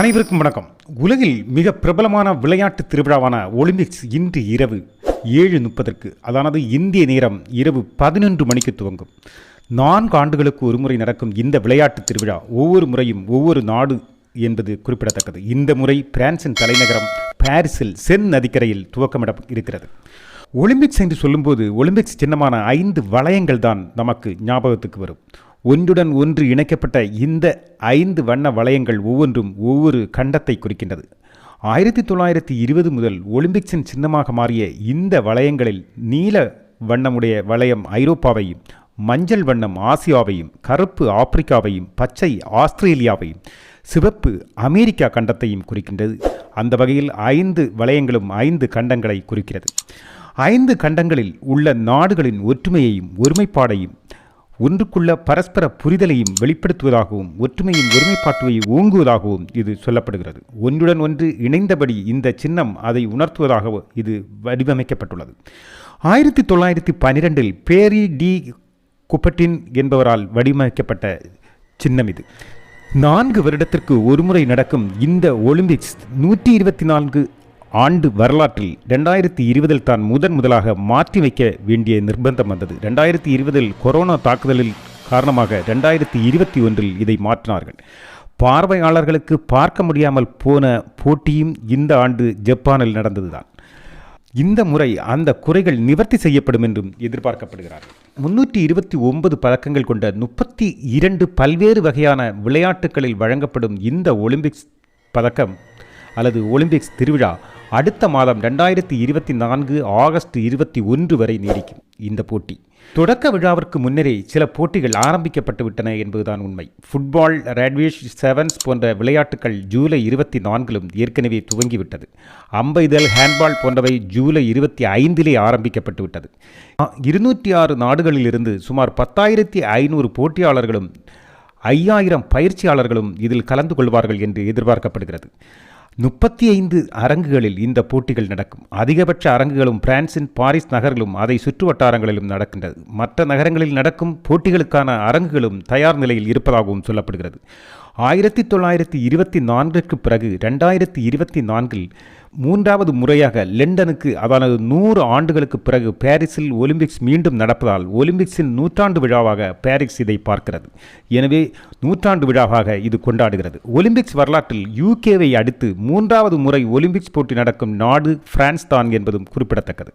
அனைவருக்கும் வணக்கம். உலகில் மிக பிரபலமான விளையாட்டு திருவிழாவான ஒலிம்பிக்ஸ் இன்று இரவு ஏழு முப்பதற்கு அதானது இந்திய நேரம் இரவு பதினொன்று மணிக்கு துவங்கும். நான்கு ஆண்டுகளுக்கு ஒருமுறை நடக்கும் இந்த விளையாட்டு திருவிழா ஒவ்வொரு முறையும் ஒவ்வொரு நாடு என்பது குறிப்பிடத்தக்கது. இந்த முறை பிரான்சின் தலைநகரம் பாரிஸில் சென் நதிக்கரையில் துவக்கமிட இருக்கிறது. ஒலிம்பிக்ஸ் என்று சொல்லும்போது ஒலிம்பிக்ஸ் சின்னமான ஐந்து வளையங்கள் தான் நமக்கு ஞாபகத்துக்கு வரும். ஒன்றுடன் ஒன்று இணைக்கப்பட்ட இந்த ஐந்து வண்ண வளையங்கள் ஒவ்வொன்றும் ஒவ்வொரு கண்டத்தை குறிக்கின்றது. ஆயிரத்தி தொள்ளாயிரத்தி இருபது முதல் ஒலிம்பிக்ஸின் சின்னமாக மாறிய இந்த வளையங்களில் நீல வண்ணமுடைய வளையம் ஐரோப்பாவையும் மஞ்சள் வண்ணம் ஆசியாவையும் கருப்பு ஆப்பிரிக்காவையும் பச்சை ஆஸ்திரேலியாவையும் சிவப்பு அமெரிக்கா கண்டத்தையும் குறிக்கின்றது. அந்த வகையில் ஐந்து வளையங்களும் ஐந்து கண்டங்களை குறிக்கிறது. ஐந்து கண்டங்களில் உள்ள நாடுகளின் ஒற்றுமையையும் ஒருமைப்பாடையும் ஒன்றுக்குள்ள பரஸ்பர புரிதலையும் வெளிப்படுத்துவதாகவும் ஒற்றுமையின் ஒருமைப்பாட்டுவையும் ஓங்குவதாகவும் இது சொல்லப்படுகிறது. ஒன்றுடன் ஒன்று இணைந்தபடி இந்த சின்னம் அதை உணர்த்துவதாக இது வடிவமைக்கப்பட்டுள்ளது. ஆயிரத்தி தொள்ளாயிரத்தி பனிரெண்டில் பேரி டி குப்பட்டின் என்பவரால் வடிவமைக்கப்பட்ட சின்னம் இது. நான்கு வருடத்திற்கு ஒருமுறை நடக்கும் இந்த ஒலிம்பிக்ஸ் நூற்றி இருபத்தி நான்கு ஆண்டு வரலாற்றில் ரெண்டாயிரத்தி இருபதில் தான் முதன் முதலாக மாற்றி வைக்க வேண்டிய நிர்பந்தம் வந்தது. ரெண்டாயிரத்தி இருபதில் கொரோனா தாக்குதலில் காரணமாக ரெண்டாயிரத்தி இருபத்தி ஒன்றில் இதை மாற்றினார்கள். பார்வையாளர்களுக்கு பார்க்க முடியாமல் போன போட்டியும் இந்த ஆண்டு ஜப்பானில் நடந்ததுதான். இந்த முறை அந்த குறைகள் நிவர்த்தி செய்யப்படும் என்றும் எதிர்பார்க்கப்படுகிறார். முன்னூற்றி இருபத்தி ஒன்பது பதக்கங்கள் கொண்ட முப்பத்தி இரண்டு பல்வேறு வகையான விளையாட்டுகளில் வழங்கப்படும் இந்த ஒலிம்பிக்ஸ் பதக்கம் அல்லது ஒலிம்பிக்ஸ் திருவிழா அடுத்த மாதம் ரெண்டாயிரத்தி இருபத்தி நான்கு ஆகஸ்ட் இருபத்தி ஒன்று வரை நீடிக்கும் இந்த போட்டி. தொடக்க விழாவிற்கு முன்னரே சில போட்டிகள் ஆரம்பிக்கப்பட்டு விட்டன என்பதுதான் உண்மை. ஃபுட்பால் ரேட்வேஷ் செவன்ஸ் போன்ற விளையாட்டுகள் ஜூலை இருபத்தி நான்கிலும் ஏற்கனவே துவங்கிவிட்டது. அம்பைதல் ஹேண்ட்பால் போன்றவை ஜூலை இருபத்தி ஐந்திலே ஆரம்பிக்கப்பட்டு விட்டது இருநூற்றி ஆறு நாடுகளிலிருந்து சுமார் பத்தாயிரத்தி ஐநூறு போட்டியாளர்களும் ஐயாயிரம் பயிற்சியாளர்களும் இதில் கலந்து கொள்வார்கள் என்று எதிர்பார்க்கப்படுகிறது. முப்பத்தி ஐந்து அரங்குகளில் இந்த போட்டிகள் நடக்கும். அதிகபட்ச அரங்குகளும் பிரான்சின் பாரிஸ் நகரிலும் அதை சுற்று வட்டாரங்களிலும் நடக்கின்றது. மற்ற நகரங்களில் நடக்கும் போட்டிகளுக்கான அரங்குகளும் தயார் நிலையில் இருப்பதாகவும் சொல்லப்படுகிறது. ஆயிரத்தி தொள்ளாயிரத்தி இருபத்தி நான்கிற்கு பிறகு ரெண்டாயிரத்தி இருபத்தி நான்கில் மூன்றாவது முறையாக லண்டனுக்கு அதானது நூறு ஆண்டுகளுக்கு பிறகு பாரிஸில் ஒலிம்பிக்ஸ் மீண்டும் நடப்பதால் ஒலிம்பிக்ஸின் நூற்றாண்டு விழாவாக பாரிஸ் இதை பார்க்கிறது. எனவே நூற்றாண்டு விழாவாக இது கொண்டாடுகிறது. ஒலிம்பிக்ஸ் வரலாற்றில் யூகேவை அடுத்து மூன்றாவது முறை ஒலிம்பிக்ஸ் போட்டி நடக்கும் நாடு பிரான்ஸ் தான் என்பதும் குறிப்பிடத்தக்கது.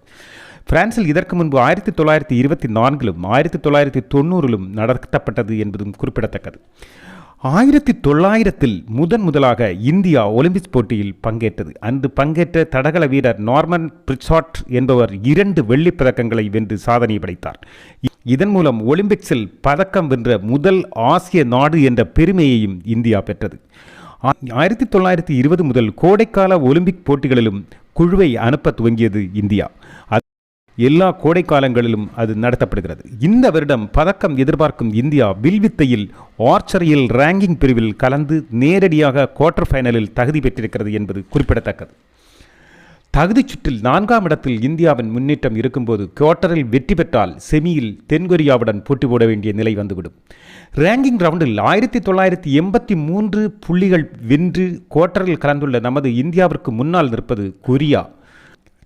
பிரான்சில் இதற்கு முன்பு ஆயிரத்தி தொள்ளாயிரத்தி இருபத்தி நான்கிலும் ஆயிரத்தி தொள்ளாயிரத்தி தொண்ணூறிலும் நடத்தப்பட்டது என்பதும் குறிப்பிடத்தக்கது. ஆயிரத்தி தொள்ளாயிரத்தில் முதன் முதலாக இந்தியா ஒலிம்பிக்ஸ் போட்டியில் பங்கேற்றது. அன்று பங்கேற்ற தடகள வீரர் நார்மன் பிரிட்சாட் என்பவர் இரண்டு வெள்ளிப் பதக்கங்களை வென்று சாதனை படைத்தார். இதன் மூலம் ஒலிம்பிக்ஸில் பதக்கம் வென்ற முதல் ஆசிய நாடு என்ற பெருமையையும் இந்தியா பெற்றது. ஆயிரத்தி தொள்ளாயிரத்தி இருபது முதல் கோடைக்கால ஒலிம்பிக் போட்டிகளிலும் குழுவை அனுப்ப துவங்கியது இந்தியா. எல்லா கோடை காலங்களிலும் அது நடத்தப்படுகிறது. இந்த வருடம் பதக்கம் எதிர்பார்க்கும் இந்தியா வில்வித்தையில் ஆர்ச்சரியில் ரேங்கிங் பிரிவில் கலந்து நேரடியாக குவார்டர் ஃபைனலில் தகுதி பெற்றிருக்கிறது என்பது குறிப்பிடத்தக்கது. தகுதிச் சுற்றில் நான்காம் இடத்தில் இந்தியாவின் முன்னேற்றம் இருக்கும்போது குவார்ட்டரில் வெற்றி பெற்றால் செமியில் தென்கொரியாவுடன் போட்டி போட வேண்டிய நிலை வந்துவிடும். ரேங்கிங் ரவுண்டில் ஆயிரத்தி தொள்ளாயிரத்தி எண்பத்தி மூன்று புள்ளிகள் வென்று குவார்ட்டரில் கலந்துள்ள நமது இந்தியாவிற்கு முன்னால் நிற்பது கொரியா.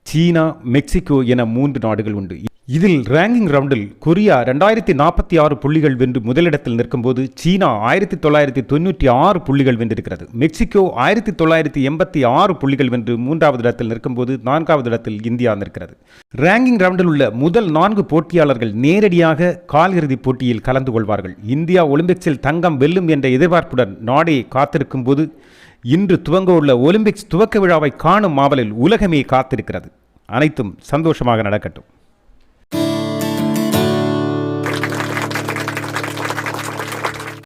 சீனா மெக்சிகோ என மூன்று நாடுகள் உண்டு. இதில் ரேங்கிங் ரவுண்டில் கொரியா ரெண்டாயிரத்தி நாற்பத்தி ஆறு புள்ளிகள் வென்று முதலிடத்தில் நிற்கும்போது சீனா ஆயிரத்தி தொள்ளாயிரத்தி தொண்ணூற்றி ஆறு புள்ளிகள் வென்றிருக்கிறது. மெக்சிகோ ஆயிரத்தி தொள்ளாயிரத்தி எண்பத்தி ஆறு புள்ளிகள் வென்று மூன்றாவது இடத்தில் நிற்கும்போது நான்காவது இடத்தில் இந்தியா நிற்கிறது. ரேங்கிங் ரவுண்டில் உள்ள முதல் நான்கு போட்டியாளர்கள் நேரடியாக காலிறுதிப் போட்டியில் கலந்து கொள்வார்கள். இந்தியா ஒலிம்பிக்ஸில் தங்கம் வெல்லும் என்ற எதிர்பார்ப்புடன் நாடே காத்திருக்கும் போது இன்று துவங்க உள்ள ஒலிம்பிக்ஸ் துவக்க விழாவை காணும் மாவலில் உலகமே காத்திருக்கிறது. அனைத்தும் சந்தோஷமாக நடக்கட்டும்.